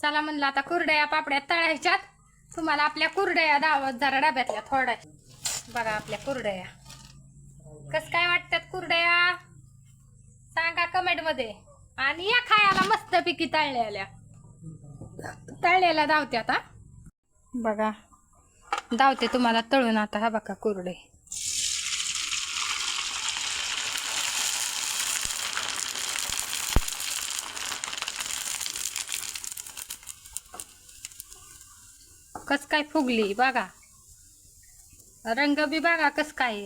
चला म्हणलं आता कुरड्या पापड्या तळायच्यात. तुम्हाला आपल्या कुरड्या दावत जरा डब्यातल्या थोड्या. बघा आपल्या कुरड्या. कस काय वाटतात कुरड्या? सांगा कमेंटमध्ये. आणि या खायला मस्त पिकी तळलेल्या. तळलेल्या धावते आता बघा. धावते तुम्हाला तळून आता हा बघा कुरडे. कस काय फुगली बघा. रंग बी बघा कस काय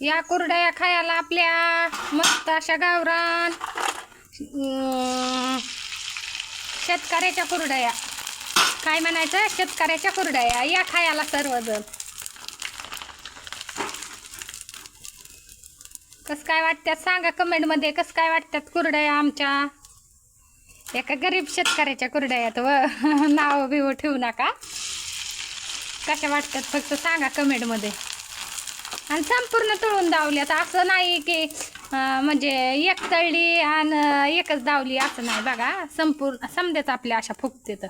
या कुरड्या खायला आपल्या मस्त अशा गावरान शेतकऱ्याच्या कुरड्या. काय म्हणायचं? शेतकऱ्याच्या कुरड्या या. खायला सर्वजण. कस काय वाटतात सांगा कमेंटमध्ये. कस काय वाटतात कुरड्या आमच्या? एका गरीब शेतकऱ्याच्या कुरड्या आहेत व. नाव बिव ठेवू नका. कशा वाटतात फक्त सांगा कमेंटमध्ये. आणि संपूर्ण तळून दावल्यात. असं नाही की म्हणजे एक तळली आणि एकच दावली असं नाही बघा. संपूर्ण समजेच आपल्या अशा फुगते तर